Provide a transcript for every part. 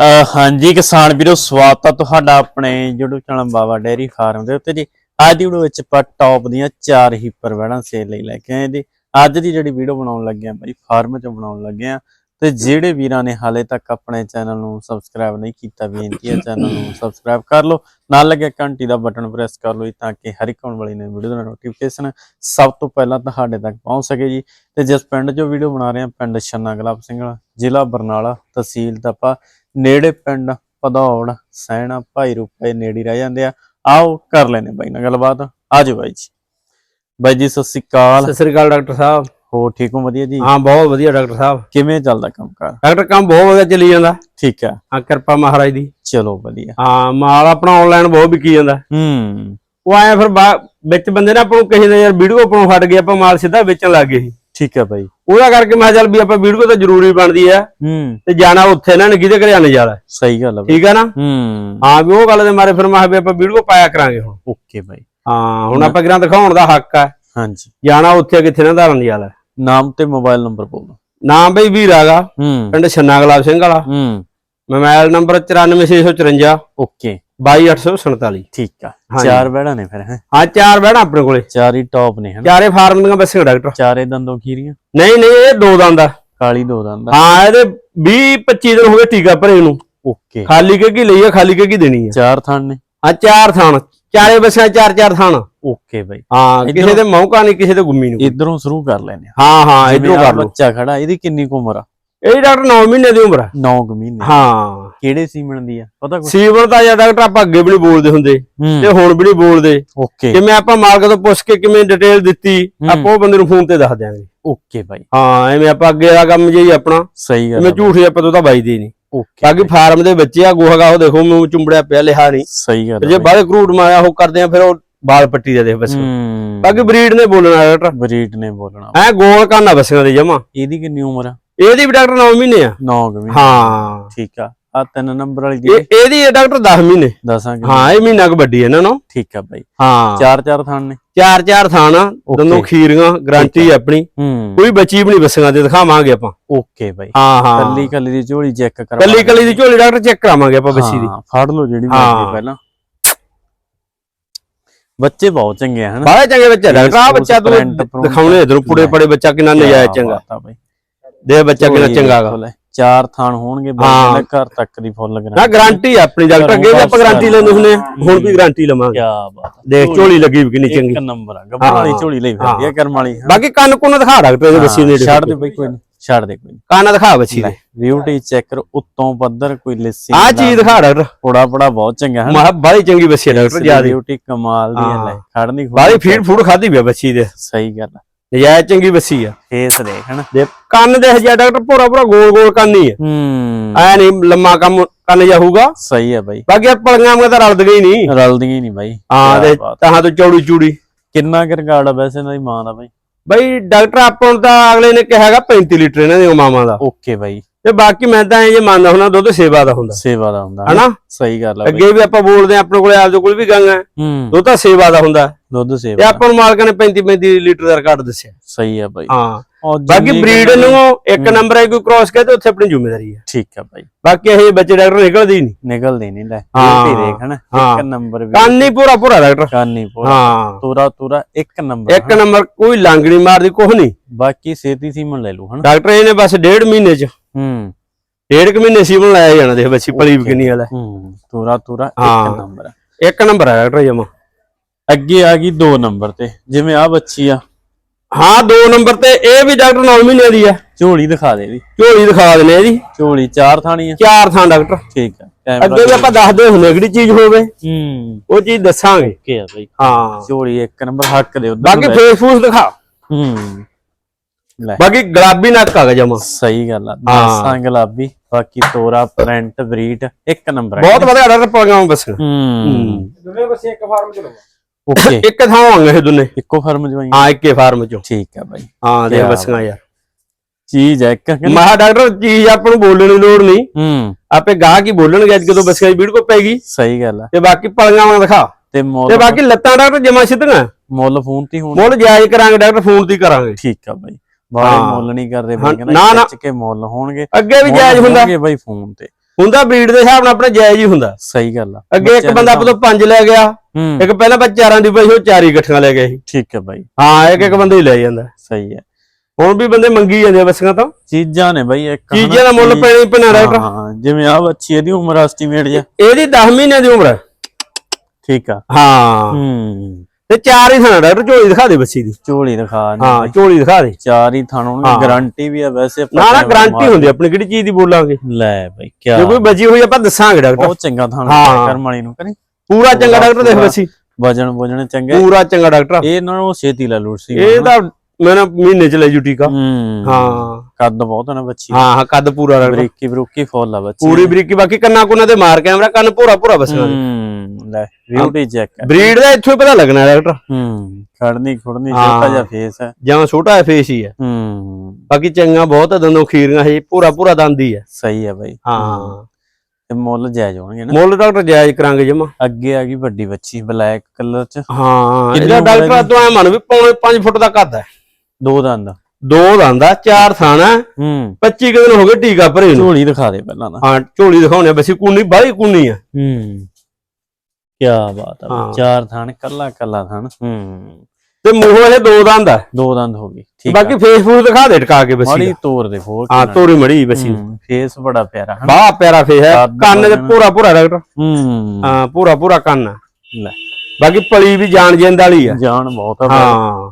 ਅਹ ਹਾਂਜੀ, ਕਿਸਾਨ ਵੀਰੋ, ਸਵਾਗਤ ਆ ਤੁਹਾਡਾ ਆਪਣੇ YouTube channel Baba dairy farm ਦੇ ਉੱਤੇ ਜੀ। ਅੱਜ ਦੀ ਵੀਡੀਓ ਵਿੱਚ ਆਪਾਂ ਟੌਪ ਦੀਆਂ ਚਾਰ ਹੀਪਰ ਵੈੜਾਂ ਸੇਲ ਲਈ ਲੈ ਕੇ ਆਏ ਜੀ। ਅੱਜ ਦੀ ਜਿਹੜੀ ਵੀਡੀਓ ਬਣਾਉਣ ਲੱਗੇ ਆ, ਬਈ, ਫਾਰਮ ਚੋਂ ਬਣਾਉਣ ਲੱਗੇ ਆ। ਤੇ ਜਿਹੜੇ ਵੀਰਾਂ ਨੇ ਹਾਲੇ ਤੱਕ ਆਪਣੇ ਚੈਨਲ ਨੂੰ ਸਬਸਕ੍ਰਾਈਬ ਨਹੀਂ ਕੀਤਾ, ਬੇਨਤੀ ਹੈ ਚੈਨਲ ਨੂੰ ਸਬਸਕ੍ਰਾਈਬ ਕਰ ਲਓ। ਨਾਲ ਲੱਗੇ ਘੰਟੀ ਦਾ ਬਟਨ ਪ੍ਰੈਸ ਕਰ ਲਓ ਜੀ, ਤਾਂ ਕਿ ਹਰ ਇੱਕ ਆਉਣ ਵਾਲੀ ਨਵੀਂ ਵੀਡੀਓ ਦਾ ਨੋਟੀਫਿਕੇਸ਼ਨ ਸਭ ਤੋਂ ਪਹਿਲਾਂ ਤੁਹਾਡੇ ਤੱਕ ਪਹੁੰਚ ਸਕੇ ਜੀ। ਤੇ ਜਿਸ ਪਿੰਡ 'ਚੋਂ ਵੀਡੀਓ ਬਣਾ ਰਹੇ ਹਾਂ, ਪਿੰਡ ਛੰਨਾ ਗੁਲਾਬ ਸਿੰਘ ਜ਼ਿਲ੍ਹਾ ਬਰਨਾਲਾ ਤਹਿਸੀਲ ਤਪਾ ਨੇੜੇ ਪਿੰਡ ਪਧੌੜ ਸੈਣਾ, ਭਾਈ ਰੂਪੇ ਨੇੜੇ ਰਹਿ ਜਾਂਦੇ ਆ। ਆਓ ਕਰ ਲੈਨੇ ਬਾਈ ਨਾਲ ਗੱਲਬਾਤ। ਆਜੋ ਬਾਈ ਜੀ। ਬਾਈ ਜੀ, ਸਤਿ ਸ੍ਰੀ ਅਕਾਲ। ਸਤਿ ਸ੍ਰੀ ਅਕਾਲ ਡਾਕਟਰ ਸਾਹਿਬ। ਹੋ ਠੀਕ ਹੋ? ਵਧੀਆ ਜੀ? ਹਾਂ ਬਹੁਤ ਵਧੀਆ ਡਾਕਟਰ ਸਾਹਿਬ। ਕਿਵੇਂ ਚੱਲਦਾ ਕੰਮਕਾਰ ਡਾਕਟਰ ਕੰਮ ਬਹੁਤ ਵਧੀਆ ਚੱਲੀ ਜਾਂਦਾ। ਠੀਕ ਆ ਹਾਂ ਕਿਰਪਾ ਮਹਾਰਾਜ ਦੀ। ਚਲੋ ਵਧੀਆ। ਹਾਂ ਮਾਲ ਆਪਣਾ ਆਨਲਾਈਨ ਬਹੁਤ ਵਿਕੀ ਜਾਂਦਾ। ਹੂੰ। ਉਹ ਆਇਆ ਫਿਰ ਵਿੱਚ ਬੰਦੇ ਨੇ ਆਪਾਂ ਨੂੰ ਕਹੀ ਯਾਰ ਵੀਡੀਓ ਆਪਣੋਂ ਫਟ ਗਈ ਆਪਾਂ ਮਾਲ ਸਿੱਧਾ ਵੇਚਣ ਲੱਗ ਗਏ ਠੀਕ ਆ ਬਾਈ। ਉਹਦਾ ਕਰਕੇ ਮੈਂ ਚੱਲ ਵੀ ਆਪਾਂ ਵੀਡੀਓ ਤਾਂ ਜ਼ਰੂਰੀ ਬਣਦੀ ਆ ਹੂੰ। ਤੇ ਜਾਣਾ ਉੱਥੇ ਨਾ ਕਿਹਦੇ ਘਰੇ ਆਣੇ ਜਾਣਾ ਸਹੀ ਗੱਲ ਆ ਠੀਕ ਆ ਨਾ? ਹੂੰ। ਹਾਂ ਵੀ ਉਹ ਗੱਲ ਦੇ ਮਾਰੇ ਫਿਰ ਮੈਂ ਵੀ ਆਪਾਂ ਵੀਡੀਓ ਪਾਇਆ ਕਰਾਂਗੇ ਹੁਣ। ਓਕੇ ਬਾਈ। ਹਾਂ ਹੁਣ ਆਪਾਂ ਕਿਰਾਂ ਦਿਖਾਉਣ ਦਾ ਹੱਕ ਆ ਹਾਂਜੀ। ਜਾਣਾ ਉੱਥੇ ਕਿੱਥੇ ਨਾ ਧਾਰਨ ਹੈ। ਨਾਮ ਤੇ ਮੋਬਾਈਲ ਨੰਬਰ ਬੋਲੋ ਨਾਮ ਬਈ ਵੀਰ ਆਗਾ ਹੂੰ। ਪਿੰਡ ਛੰਨਾ ਗੁਲਾਬ ਸਿੰਘ ਵਾਲਾ। ਹੂੰ। Mobile number 94654 okay. 22847 ਠੀਕ ਆ। ਚਾਰ ਬੈੜਾਂ ਨੇ ਫਿਰ ਹੈ? ਹਾਂ ਚਾਰ ਬਹਿਣਾ ਆਪਣੇ ਕੋਲੇ। ਚਾਰ ਹੀ ਟੌਪ ਨੇ ਹਨ? ਚਾਰੇ ਫਾਰਮ ਦੀਆਂ ਬੱਸਾਂ ਡਾਕਟਰ। ਚਾਰੇ ਦੰਦੋਂ ਖੀਰੀਆਂ? ਨਹੀਂ ਨਹੀਂ ਇਹ ਦੋ ਦੰਦ ਆ। ਕਾਲੀ ਦੋ ਦੰਦ ਹਾਂ ਇਹਦੇ 20 25 ਦਿਨ ਹੋ ਗਏ ਟੀਕਾ ਭਰੇ ਨੂੰ। ਓਕੇ। ਖਾਲੀ ਕੇ ਕੀ ਲਈ ਆ ਖਾਲੀ ਕੇ ਕੀ ਦੇਣੀ ਆ। ਚਾਰ ਥਣ ਨੇ। ਹਾਂ ਚਾਰ ਥਾਣ। ਚਾਰੇ ਬੱਸਾਂ ਚਾਰ ਚਾਰ ਥਾਣ। ਓਕੇ ਬਾਈ। ਹਾਂ ਕਿਸੇ ਦੇ ਮੌਕਾ ਨਹੀਂ ਕਿਸੇ ਦੇ ਗੁੰਮੀ ਨਹੀਂ। ਇਧਰੋਂ ਸ਼ੁਰੂ ਕਰ ਲੈਨੇ ਹਾਂ। ਹਾਂ ਇਧਰੋਂ ਕਰ ਲਓ। ਬੱਚਾ ਖੜਾ ਇਹਦੀ ਕਿੰਨੀ ਕੁ ਉਮਰ ਆ? ਇਹ ਡਾਕਟਰ 9 ਮਹੀਨੇ ਦੀ ਉਮਰ ਆ। 9 ਮਹੀਨੇ। ਹਾਂ। ਕਿਹੜੇ ਸੀਮਨ ਦੀ ਆ? ਪਤਾ ਕੁਛ? ਸੀਵਰ ਤਾਂ ਜਾਂ ਡਾਕਟਰ ਆਪਾਂ ਅੱਗੇ ਵੀ ਨਹੀਂ ਬੋਲਦੇ ਹੁੰਦੇ ਤੇ ਹੁਣ ਵੀ ਨਹੀਂ ਬੋਲਦੇ। ਓਕੇ। ਜਿਵੇਂ ਆਪਾਂ ਮਾਲਕ ਤੋਂ ਪੁੱਛ ਕੇ ਕਿਵੇਂ ਡਿਟੇਲ ਦਿੱਤੀ। ਆਪਾਂ ਉਹ ਬੰਦੇ ਨੂੰ ਫੋਨ ਤੇ ਦੱਸ ਦਿਆਂਗੇ। ਓਕੇ ਬਾਈ। ਹਾਂ ਐਵੇਂ ਆਪਾਂ ਅੱਗੇ ਦਾ ਕੰਮ ਜੇ ਆਪਣਾ। ਸਹੀ ਗੱਲ ਐਵੇਂ ਝੂਠ ਆਪਾਂ ਤੋਂ ਤਾਂ ਬਾਈਦੇ ਨਹੀਂ। ਓਕੇ ਬਾਕੀ ਫਾਰਮ ਦੇ ਬੱਚੇ ਆ ਗੋਹਾਗਾ ਉਹ ਦੇਖੋ ਮੂੰਹ ਚੁੰਬੜਿਆ ਪਿਆ ਲਿਹਾ ਨਹੀਂ। ਸਹੀ ਗੱਲ ਜੇ। ਬਾਹਲੇ ਕਰੂਟ ਮਾਰਿਆ ਉਹ ਕਰਦੇ ਆ ਫਿਰ ਉਹ ਬਾਲ ਪੱਟੀ ਦੇ ਦੇ ਬਸ। ਬਾਕੀ ਬਰੀਡ ਨੇ ਬੋਲਣਾ ਡਾਕਟਰ। ਬਰੀਡ ਨੇ ਬੋਲਣਾ। ਐ ਗੋਲ ਕਾਨਾ ਬਸੀਆਂ ਦੇ ਜਮਾ। ਇਹਦੀ ਕਿੰਨੀ ਉਮਰ ਆ? ਇਹਦੀ ਵੀ ਡਾਕਟਰ 9 ਮਹੀਨੇ ਆ। 9 ਮਹੀਨੇ। ਹਾਂ। ਠੀਕ ਆ। ਆ ਤਿੰਨ ਨੰਬਰ ਵਾਲੀ ਦੀ ਇਹਦੀ ਡਾਕਟਰ 10 ਮਹੀਨੇ। ਦੱਸਾਂਗੇ ਹਾਂ ਇਹ ਮਹੀਨਾ ਕੁ ਵੱਡੀ ਇਹਨਾਂ ਨੂੰ ਠੀਕ ਆ ਬਾਈ। ਹਾਂ। ਚਾਰ ਚਾਰ ਥਣ। ਨੇ ਚਾਰ ਚਾਰ ਥਾਣਾ ਦੋਨੋਂ ਖੀਰੀਆਂ ਗਾਰੰਟੀ ਆਪਣੀ। ਕੋਈ ਬੱਚੀ ਵੀ ਨਹੀਂ ਬਸੀਆਂ ਤੇ ਦਿਖਾਵਾਂਗੇ ਆਪਾਂ। ਓਕੇ ਬਾਈ। ਹਾਂ ਹਾਂ। ਕੱਲੀ ਕੱਲੀ ਦੀ ਝੋਲੀ ਚੈੱਕ ਕਰਾ ਕੱਲੀ ਕੱਲੀ ਦੀ ਝੋਲੀ ਡਾਕਟਰ ਚੈੱਕ ਕਰਾਵਾਂਗੇ ਆਪਾਂ ਬੱਚੀ ਦੀ। ਹਾਂ, ਫੜ ਲਓ ਜਿਹੜੀ। ਮਰਜ਼ੀ ਪਹਿਲਾਂ। ਬੱਚੇ ਬਹੁਤ ਚੰਗੇ ਆ ਹਨਾ? ਬਾਹਲੇ ਚੰਗੇ ਬੱਚਾ ਡਾਕਟਰ ਆ ਬੱਚਾ ਤੂੰ ਦਿਖਾਉਣੇ ਇਧਰੋਂ ਪੁੜੇ ਪੜੇ ਬੱਚਾ ਕਿੰਨਾ ਨਜਾਇਜ਼ ਚੰਗਾ। ਦੇ ਬੱਚਾ ਕਿੰਨਾ ਚੰਗਾ ਦੇਖੋ ਗਾ ਲੈ, ਚਾਰ ਥਾਣ ਹੋਣਗੇ। ਬਾਈ ਘਰ ਤੱਕ ਦੀ ਫੁੱਲ ਨਾ ਗਰੰਟੀ ਗਾਰੰਟੀ ਆਪਣੀ ਡਾਕਟਰ ਅੱਗੇ ਵੀ ਆਪਾਂ ਗਾਰੰਟੀ ਲੈਂਦੇ ਹੁੰਦੇ ਆ। ਹੁਣ ਵੀ ਗਾਰੰਟੀ ਲਵਾਂਗੇ। ਕੀ ਬਾਤ। ਦੇਖ ਝੋਲੀ ਲੱਗੀ ਵੀ ਕਿੰਨੀ ਚੰਗੀ। ਇੱਕ ਨੰਬਰ ਆ ਗੱਬਰ ਵਾਲੀ। ਝੋਲੀ ਲਈ ਫਿਰਦੀ ਆ ਕਰਮ ਵਾਲੀ। ਬਾਕੀ ਕੰਨ ਕੁੰਨ ਦਿਖਾ ਡਾਕਟਰ ਇਹਦੇ ਬੱਸੀ ਨੇੜੇ ਛੱਡ ਦੇ ਬਈ ਕੋਈ ਨਹੀਂ ਛੱਡ ਦੇ ਕੋਈ ਕੰਨ ਦਿਖਾ ਬੱਸੀ ਦੇ ਬਿਊਟੀ ਚੈੱਕਰ ਉੱਤੋਂ ਪੱਧਰ ਕੋਈ ਲਿੱਸੀ ਆ ਚੀਜ਼ ਦਿਖਾ ਡਾਕਟਰ ਪੜਾ ਪੜਾ ਬਹੁਤ ਚੰਗਾ ਹੈ ਮਾ ਬਾਲੀ ਚੰਗੀ ਬੱਸੀ ਹੈ ਡਾਕਟਰ ਜ਼ਿਆਦਾ ਬਿਊਟੀ ਕਮਾਲ ਦੀ ਹੈ। ਖੜਨੀ ਬਾਲੀ ਫੀਡ ਫੂਡ ਖਾਦੀ ਵੀ ਬੱਸੀ ਦੇ। ਸਹੀ ਗੱਲ ਨਜਾਇਜ਼ ਚੰਗੀ ਬੱਸੀ ਆ। ਫੇਸ ਦੇਖ ਹਨਾ? ਦੇ ਕੰਨ ਦੇ ਹਜਾ ਡਾਕਟਰ ਪੂਰਾ ਪੂਰਾ ਗੋਲ ਗੋਲ ਕੰਨ ਹੀ ਆ। ਹੂੰ। ਐ ਨਹੀਂ ਲੰਮਾ ਕੰਮ ਕੰਨ ਜਾ ਹੋਊਗਾ ਸਹੀ ਹੈ ਬਾਈ। ਬਾਕੀ ਆ ਪਲੀਆਂ ਮੈਂ ਤਾਂ ਰਲਦ ਗਈ ਨਹੀਂ। ਰਲਦੀਆਂ ਨਹੀਂ ਬਾਈ। ਹਾਂ ਤੇ। ਤਾਹਾਂ ਤੋਂ ਚੌੜੀ ਚੂੜੀ। ਕਿੰਨਾ ਕੁ ਰਿਕਾਰਡ ਆ ਵੈਸੇ ਇਹਨਾਂ ਦੀ ਮਾਂ ਦਾ ਬਾਈ? ਬਈ ਡਾਕਟਰ ਆਪਾਂ ਨੂੰ ਤਾਂ ਅਗਲੇ ਨੇ ਕਿਹਾ ਹੈਗਾ 35 ਲੀਟਰ ਇਹਨਾਂ ਦੀਆਂ ਮਾਵਾਂ ਦਾ। ਓਕੇ ਬਾਈ। ਤੇ ਬਾਕੀ ਮੈਂ ਤਾਂ ਇਹ ਜੇ ਮੰਨਦਾ ਹੁੰਦਾ ਦੁੱਧ ਸੇਵਾ ਦਾ ਹੁੰਦਾ। ਸੇਵਾ ਦਾ ਹੁੰਦਾ। ਹਨਾ? ਸਹੀ ਗੱਲ ਆ ਅੱਗੇ ਵੀ ਆਪਾਂ ਬੋਲਦੇ ਆ ਆਪਣੇ ਕੋਲੇ ਆਪਦੇ ਕੋਲ ਵੀ ਗਾਂਗਾ ਹੂੰ। ਦੁੱਧ ਤਾਂ ਸੇਵਾ ਦਾ ਹੁੰਦਾ। ਦੁੱਧ ਤੇ ਸੇਵਾ ਆਪਾਂ ਨੂੰ ਮਾਲਕਾਂ ਨੇ 35 35 ਲੀਟਰ ਦਾ ਰਿਕਾਰਡ ਦੱਸਿਆ। ਸਹੀ ਆ ਬਾਈ। ਹਾਂ। ਬਾਕੀ ਬਰੀਡ ਨੂੰ ਇੱਕ ਨੰਬਰ ਹੈ ਕੋਈ ਕ੍ਰਾਸ ਕਹੇ ਤੇ ਉੱਥੇ ਆਪਣੀ ਜ਼ਿੰਮੇਵਾਰੀ ਹੈ। ਠੀਕ ਆ ਬਾਈ। ਬਾਕੀ ਇਹ ਬੱਚੇ ਡਾਕਟਰ ਨਿਕਲਦੇ ਹੀ ਨਹੀਂ। ਨਿਕਲਦੇ ਨਹੀਂ ਲੈ ਹਾਂ। ਬਿਊਟੀ ਦੇਖ ਹਨਾ ਹਾਂ। ਇੱਕ ਨੰਬਰ ਵੀ ਕੰਨ ਹੀ ਪੂਰਾ ਪੂਰਾ ਡਾਕਟਰ। ਕਾਨੀ ਪੂਰਾ ਹਾਂ। ਤੁਰਾ ਤੁਰਾ ਇੱਕ ਨੰਬਰ ਇੱਕ ਨੰਬਰ ਕੋਈ ਲੰਗ ਨਹੀਂ ਮਾਰਦੀ ਕੁਛ ਨਹੀਂ। ਬਾਕੀ ਸੇਤੀ ਸੀਮਨ ਲੈ ਲੂ ਹਨਾ। ਡਾਕਟਰ ਇਹਨੇ ਬਸ ਡੇਢ ਮਹੀਨੇ ਚ ਹੂੰ। ਡੇਢ ਕੁ ਮਹੀਨੇ ਸੀਵਨ ਲਾਇਆ ਜਾਣਾ ਦੇਖ ਬੱਚੀ ਪਲੀ ਕਿੰਨੀ ਵਾਲਾ। ਹੂੰ ਤੁਰਾ ਤੁਰਾ ਹਾਂ। ਇੱਕ ਨੰਬਰ। ਇੱਕ ਨੰਬਰ ਹੈ ਡਾਕਟਰ ਜਮਾ। ਅੱਗੇ ਆ ਗਈ 2 ਨੰਬਰ ਤੇ ਜਿਵੇਂ ਆ ਬੱਚੀ ਆ। ਹਾਂ ਦੋ ਨੰਬਰ ਤੇ ਇਹ ਵੀ ਡਾਕਟਰ 9 ਮਹੀਨੇ ਦੀ ਆ। ਝੋਲੀ ਦਿਖਾ ਦੇ ਵੀ ਝੋਲੀ ਦਿਖਾ ਦਿੰਦੇ ਇਹਦੀ। ਝੋਲੀ ਚਾਰ ਥਾਣੀ ਆ। ਚਾਰ ਥਾਂ ਡਾਕਟਰ। ਠੀਕ ਆ ਅੱਗੇ ਵੀ ਆਪਾਂ ਦੱਸਦੇ ਹੁੰਦੇ ਕਿਹੜੀ ਚੀਜ਼ ਹੋਵੇ। ਹੂੰ। ਉਹ ਚੀਜ਼ ਦੱਸਾਂਗੇ। ਓਕੇ ਆ ਬਈ। ਹਾਂ। ਝੋਲੀ ਇੱਕ ਨੰਬਰ ਹੱਕ ਦੇ ਉਧਰ ਬਾਕੀ ਫੇਸ ਫੂਸ ਦਿਖਾ। ਹੂੰ। ਲੈ। ਬਾਕੀ ਗੁਲਾਬੀ ਨੱਕ ਆ ਜਮਾ। ਸਹੀ ਗੱਲ ਆ। ਦਸਾਂ ਗੁਲਾਬੀ ਬਾਕੀ ਤੋਰਾ ਪ੍ਰਿੰਟ ਬਰੀਡ ਇੱਕ ਨੰਬਰ ਬਹੁਤ ਵਧੀਆ ਡਾਕਟਰ ਪਲਗਾਉਂ ਬਸ। ਹੂੰ। ਦੋਵੇਂ ਬਸ ਇੱਕ ਫਾਰਮ ਚ ਲਵਾ ਓਕੇ। ਇੱਕ ਥਾਂ ਹੋਣਗੇ ਇਹ ਦੋਨੇ। ਇੱਕੋ ਫਰਮ ਜਵਾਈ ਹਾਂ ਇੱਕੇ ਫਾਰਮ ਚੋਂ। ਠੀਕ ਆ ਬਾਈ। ਹਾਂ ਦੇ ਬਸੀਆਂ ਯਾਰ। ਚੀਜ਼ ਹੈ ਇੱਕ ਮਹਾ ਡਾਕਟਰ ਚੀਜ਼ ਆਪਾਂ ਨੂੰ ਬੋਲਣ ਦੀ ਲੋੜ ਨਹੀਂ। ਹੂੰ। ਆਪੇ ਗਾਹ ਕੀ ਬੋਲਣਗੇ ਅੱਜ ਜਦੋਂ ਬਸੀਆਂ ਦੀ ਵੀਡੀਓ ਪੈਗੀ ਸਹੀ ਗੱਲ ਆ। ਤੇ ਬਾਕੀ ਪਲਗਾਵਾਂ ਦਿਖਾ। ਤੇ ਤੇ ਮੁੱਲ ਬਾਕੀ ਲੱਤਾਂ ਡਾਕਟਰ ਜਮਾ ਸਿੱਧੀਆਂ। ਮੁੱਲ ਫੋਨ ਤੇ ਹੋਣ। ਮੁੱਲ ਜਾਇਜ਼ ਕਰਾਂਗੇ ਡਾਕਟਰ ਫੋਨ ਤੇ ਕਰਾਂਗੇ। ਠੀਕ ਆ ਬਾਈ। ਹਾਂ। ਮੁੱਲ ਨਹੀਂ ਕਰਦੇ ਬਾਈ ਕਹਿੰਦਾ। ਖਿੱਚ ਕੇ ਮੁੱਲ ਹੋਣਗੇ। ਅੱਗੇ ਵੀ ਜਾਇਜ਼ ਹੁੰਦਾ। ਬਾਈ ਫੋਨ ਤੇ। ਹੁੰਦਾ ਬਰੀਡ ਦੇ ਹਿਸਾਬ ਨਾਲ ਆਪਣਾ ਜਾਇਜ਼ ਹੀ ਹੁੰਦਾ। ਸਹੀ ਗੱਲ ਆ। ਅੱਗੇ ਇੱਕ ਬੰਦਾ ਆਪਾਂ ਤੋਂ ਪੰਜ ਲੈ ਗਿਆ। ਇੱਕ ਪਹਿਲਾਂ ਆਪਾਂ ਚਾਰਾਂ ਦੀ ਪਈ ਉਹ ਚਾਰ ਹੀ ਇਕੱਠੀਆਂ ਲੈ ਗਏ ਸੀ ਠੀਕ ਹੈ ਬਾਈ। ਹਾਂ ਇੱਕ ਇੱਕ ਬੰਦਾ ਹੀ ਲੈ ਜਾਂਦਾ। ਸਹੀ ਹੈ। ਹੁਣ ਵੀ ਬੰਦੇ ਮੰਗੀ ਜਾਂਦੇ ਆ ਬੱਸੀਆਂ ਤਾਂ। ਚੀਜ਼ਾਂ ਨੇ ਬਾਈ ਇੱਕ ਚੀਜ਼ਾਂ ਦਾ ਮੁੱਲ ਪੈਣਾ ਪੈਣਾ ਡਾਕਟਰ ਹਾਂ ਜਿਵੇਂ ਆ ਬੱਚੀ ਇਹਦੀ ਉਮਰ ਐਸਟੀਮੇਟ ਜਾਂ ਇਹਦੀ 10 ਮਹੀਨਿਆਂ ਦੀ ਉਮਰ ਹੈ ਠੀਕ ਆ। ਹਾਂ। ਹੂੰ। ਤੇ ਚਾਰ ਹੀ ਥਾਣਾ ਡਾਕਟਰ ਝੋਲੀ ਦਿਖਾ ਦੇ ਬੱਚੀ ਦੀ। ਝੋਲੀ ਦਿਖਾ ਹਾਂ ਝੋਲੀ ਦਿਖਾ ਦੇ। ਚਾਰ ਹੀ ਥਣ ਉਹਨਾਂ। ਦੀ ਗਾਰੰਟੀ ਵੀ ਆ ਵੈਸੇ ਨਾ ਨਾ ਗਾਰੰਟੀ ਹੁੰਦੀ ਆਪਣੀ ਕਿਹੜੀ ਚੀਜ਼ ਦੀ ਬੋਲਾਂਗੇ। ਲੈ ਬਾਈ ਕੀ ਜੇ ਕੋਈ ਬਚੀ ਹੋਈ ਆਪਾਂ ਦੱਸਾਂਗੇ ਡਾਕਟਰ। ਬਹੁਤ ਚੰਗਾ ਥਣ। ਕਰਮ ਵਾਲੀ ਨੂੰ ਕਰੀ ਪੂਰਾ ਚੰਗਾ ਡਾਕਟਰ ਦੇਖ। ਬੱਚੀ ਵਜਨ ਵਜਨ ਚੰਗੇ ਪੂਰਾ ਚੰਗਾ ਡਾਕਟਰ। ਇਹ ਇਹਨਾਂ ਨੂੰ ਛੇਤੀ ਲੈ ਲੂਟ ਸੀ ਇਹ ਤਾਂ ਮੈਂ ਨਾ ਮਹੀਨੇ ਚ ਲੈ ਜੂ ਟੀਕਾ ਹੂੰ। ਕੱਦ ਬਹੁਤ ਨਾ ਬੱਚੀ। ਹਾਂ ਹਾਂ ਕੱਦ ਪੂਰਾ ਡਾਕਟਰ। ਬਰੀਕੀ ਬਰੂਕੀ ਫੁੱਲ ਆ ਬੱਚੀ। ਪੂਰੀ ਬਰੀਕੀ ਬਾਕੀ ਕੰਨਾਂ ਕੁੰਨਾਂ ਤੇ ਮਾਰ ਕੈਮਰਾ ਕੰਨ ਪੂਰਾ ਪੂਰਾ ਬਸਣਾ ਹੂੰ ਲੈ ਬਿਊਟੀ ਚੈੱਕ ਬਰੀਡ ਦਾ ਇੱਥੋਂ ਹੀ ਪਤਾ ਲੱਗਣਾ ਡਾਕਟਰ। ਹੂੰ ਖੜਨੀ ਖੁੜਨੀ। ਛੋਟਾ ਜਿਹਾ ਫੇਸ ਹੈ ਜਾਂ ਛੋਟਾ ਜਿਹਾ ਫੇਸ ਹੀ ਹੈ ਹੂੰ। ਬਾਕੀ ਚੰਗਾ ਬਹੁਤ ਦੰਦੋਂ ਖੀਰੀਆਂ ਹੈ ਪੂਰਾ ਪੂਰਾ ਦੰਦ ਹੀ ਹੈ ਸਹੀ ਹੈ ਬਾਈ। ਹਾਂ। ਤੇ ਮੁੱਲ ਜਾਇਜ਼ ਹੋਣਗੇ ਨਾ। ਮੁੱਲ ਡਾਕਟਰ ਜਾਇਜ਼ ਕਰਾਂਗੇ ਜਮਾ। ਅੱਗੇ ਆ ਗਈ ਵੱਡੀ ਬੱਚੀ ਬਲੈਕ ਕਲਰ ਚ। ਹਾਂ ਕਿੰਨੀ ਇਹਦਾ ਡਾਕਟਰ ਤੂੰ ਐ ਮੰਨ ਵੀ ਪੌਣੇ 5 ਫੁੱਟ ਦਾ ਕੱਦ ਹੈ ਦੋ ਦੰਦ। ਦੋ ਦੰਦ ਆ ਚਾਰ ਥਾਣਾ। ਹੂੰ। 25 ਕੁ ਦਿਨ ਹੋ ਗਏ ਟੀਕਾ ਭਰੇ ਨੂੰ। ਝੋਲੀ ਦਿਖਾ ਦੇ ਪਹਿਲਾਂ ਨਾ ਹਾਂ ਝੋਲੀ ਦਿਖਾਉਣੇ ਬਸੀ ਕੁੰਨੀ ਬਾਹਲੀ ਕੁੰਨੀ ਆ। ਹੂੰ। ਕੀ ਬਾਤ ਆ। ਚਾਰ ਥਣ ਕੱਲਾ ਕੱਲਾ ਥਣ। ਹੂੰ। ਤੇ ਮੂੰਹ ਇਹ ਦੋ ਦੰਦ ਆ। ਦੋ ਦੰਦ ਹੋ ਗਈ ਠੀਕ ਬਾਕੀ ਫੇਸ ਫੂਸ ਦਿਖਾ ਦੇ ਟਕਾ ਕੇ ਬਸੀ ਮਾੜੀ। ਤੋਰ ਦੇ ਫੋਰ ਹਾਂ ਤੋਰੀ ਮੜੀ ਬਸੀ ਫੇਸ ਬੜਾ ਪਿਆਰਾ ਹਨਾ? ਬਾਹ ਪਿਆਰਾ ਫੇਸ ਹੈ। ਕੰਨ ਵਜਨ। ਪੂਰਾ ਪੂਰਾ ਡਾਕਟਰ। ਹੂੰ। ਹਾਂ ਪੂਰਾ ਪੂਰਾ ਕੰਨ। ਲੈ। ਬਾਕੀ ਪਲੀ ਵੀ ਜਾਣ ਜਿੰਦ ਵਾਲੀ ਆ। ਜਾਨ ਬਹੁਤ ਆ। ਹਾਂ।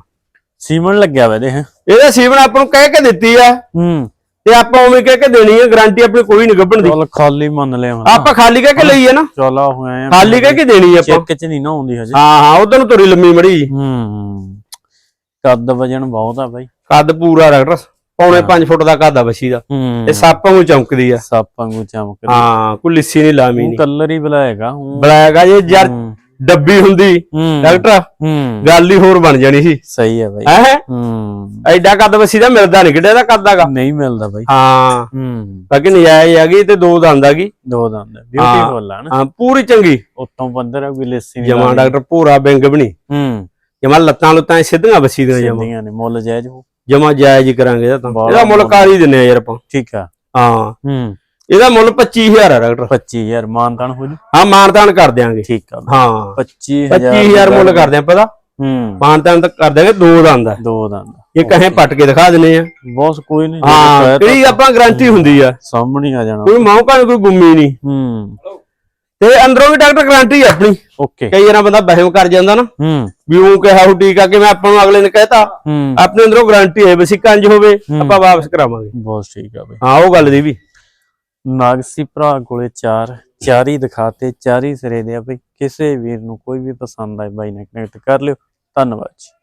ਸੀਮਨ ਲੱਗਿਆ ਵਾ ਇਹਦੇ ਹੈ? ਇਹਦਾ ਸੀਵਨ ਆਪਾਂ ਨੂੰ ਕਹਿ ਕੇ ਦਿੱਤੀ ਆ। ਹੂੰ। ਤੇ ਆਪਾਂ ਉਵੇਂ ਕਹਿ ਕੇ ਦੇਣੀ ਹੈ ਗਾਰੰਟੀ ਆਪਣੀ ਕੋਈ ਨਹੀਂ ਗੱਭਣ ਦੀ। ਚਲ ਖਾਲੀ ਮੰਨ ਲਿਆ ਆਪਾਂ ਖਾਲੀ ਕਹਿ ਕੇ ਲਈ ਹੈ ਨਾ। ਚਲਾ ਹੋਇਆ ਆ। ਖਾਲੀ ਕਹਿ ਕੇ ਦੇਣੀ ਹੈ ਆਪਾਂ। ਚੈੱਕ ਚ ਨਹੀਂ ਨਾ ਆਉਂਦੀ ਹਜੇ। ਹਾਂ ਹਾਂ ਉਧਰ ਨੂੰ ਤੁਰੀ ਲੰਮੀ ਮੜੀ। ਹੂੰ ਕੱਦ ਵਜਨ ਬਹੁਤ ਆ ਬਾਈ। ਕੱਦ ਪੂਰਾ ਡਾਕਟਰ ਪੌਣੇ 5 ਫੁੱਟ ਦਾ ਕੱਦ ਆ ਬੱਛੀ ਦਾ। ਇਹ ਸੱਪ ਵਾਂਗੂ ਚਮਕਦੀ ਆ। ਸੱਪ ਵਾਂਗੂ ਚਮਕ ਹਾਂ ਕੋਈ ਲਿੱਸੀ ਨਹੀਂ ਲਾਮੀ ਨਹੀਂ। ਕਲਰ ਹੀ ਬਲੈਕ ਆ ਜੇ ਹੂੰ, ਡੱਬੀ ਹੁੰਦੀ ਡਾਕਟਰ ਗੱਲ ਹੀ ਹੋਰ ਬਣ ਜਾਣੀ ਸੀ। ਸਹੀ ਹੈ ਬਾਈ। ਹੈ? ਹੂੰ। ਐਡਾ ਕੱਦ ਬੱਛੀ ਦਾ ਮਿਲਦਾ ਨਹੀਂ ਕਿੱਡੇ ਦਾ ਕੱਦ ਹੈਗਾ? ਨਹੀਂ ਮਿਲਦਾ ਬਾਈ। ਹਾਂ। ਹੂੰ। ਬਾਕੀ ਨਜਾਇਜ਼ ਆ ਗਈ ਤੇ ਦੋ ਦੰਦ ਆ ਗਈ ਦੋ ਦੰਦ ਬਿਊਟੀਫੁਲ ਆ ਨਾ। ਹਾਂ ਪੂਰੀ ਚੰਗੀ। ਉਤੋਂ ਬੰਦਰ ਕੋਈ ਲੱਸੀ ਨਹੀਂ ਜਮਾ ਡਾਕਟਰ ਪੂਰਾ ਬਿੰਗ ਬਣੀ ਹੂੰ। ਜਮਾ ਲੱਤਾਂ ਲੁੱਤਾਂ ਸਿੱਧੀਆਂ ਬੱਛੀ ਦੀਆਂ ਜਮਾ। ਸਿੰਦੀਆਂ ਨੇ ਮੁੱਲ ਜਾਇਜ਼ ਹੋ ਜਮਾ ਜਾਇਜ਼ ਹੀ ਕਰਾਂਗੇ ਤਾਂ। ਇਹਦਾ ਮੁੱਲ ਮੁੱਲ। ਕਰ ਹੀ ਦਿੰਨੇ ਆ ਯਾਰ ਆਪਾਂ। ਠੀਕ ਆ। ਹਾਂ। ਹੂੰ। ਇਹਦਾ ਮੁੱਲ 25000 ਆ ਡਾਕਟਰ। 25000 ਮਾਨਤਾਨ ਹੋ ਜੂ? ਹਾਂ ਮਾਨਤਾਨ ਕਰ ਦਿਆਂਗੇ। ਠੀਕ ਆ। ਹਾਂ। 25000 25000 ਮੁੱਲ ਕਰ ਦਿਆਂ ਪਤਾ ਹੂੰ। ਮਾਨਤਾਨ ਤਾਂ ਕਰ ਦਿਆਂਗੇ ਦੋ ਦੰਦ ਆ। ਦੋ ਦੰਦ। ਇਹ ਕਹੇ ਪੱਟ ਕੇ ਦਿਖਾ ਦਿੰਨੇ ਆ। ਬੌਸ ਕੋਈ ਨਹੀਂ। ਹਾਂ ਕਿਹੜੀ ਆਪਾਂ ਗਾਰੰਟੀ ਹੁੰਦੀ ਆ। ਸਾਹਮਣੇ ਆ ਜਾਣਾ। ਕੋਈ ਮੌਕਾ ਨੀ ਕੋਈ ਗੁੰਮੀ ਨਹੀਂ। ਹੂੰ। ਤੇ ਅੰਦਰੋਂ ਵੀ ਡਾਕਟਰ ਗਾਰੰਟੀ ਆ ਆਪਣੀ। ਓਕੇ। ਕਈ ਵਾਰਾਂ ਬੰਦਾ ਬਹਿਮ ਕਰ ਜਾਂਦਾ ਨਾ। ਹੂੰ। ਵੀ ਉਹ ਕਿਹਾ ਉਹ ਟੀਕਾ ਕਿ ਮੈਂ ਆਪਾਂ ਨੂੰ ਅਗਲੇ ਨੇ ਕਹਿਤਾ। ਹੂੰ। ਆਪਣੇ ਅੰਦਰੋਂ ਗਾਰੰਟੀ ਹੈ ਬਸ ਕੰਜ ਹੋਵੇ ਆਪਾਂ ਵਾਪਸ ਕਰਾਵਾਂਗੇ। ਬੌਸ ਠੀਕ ਆ ਬਈ। ਹਾਂ ਉਹ ਗੱਲ ਦੀ ਵੀ। ਨਾਗਸੀ ਭਰਾ ਕੋਲੇ ਚਾਰ, ਚਾਰੀ ਦਿਖਾਤੇ ਚਾਰੀ ਸਿਰੇ ਦੇ ਆ ਬਈ ਕਿਸੇ ਵੀਰ ਨੂੰ ਕੋਈ ਵੀ ਪਸੰਦ ਆਏ ਬਾਈ ਨਾਲ ਕਨੈਕਟ ਕਰ ਲਿਓ। ਧੰਨਵਾਦ ਜੀ।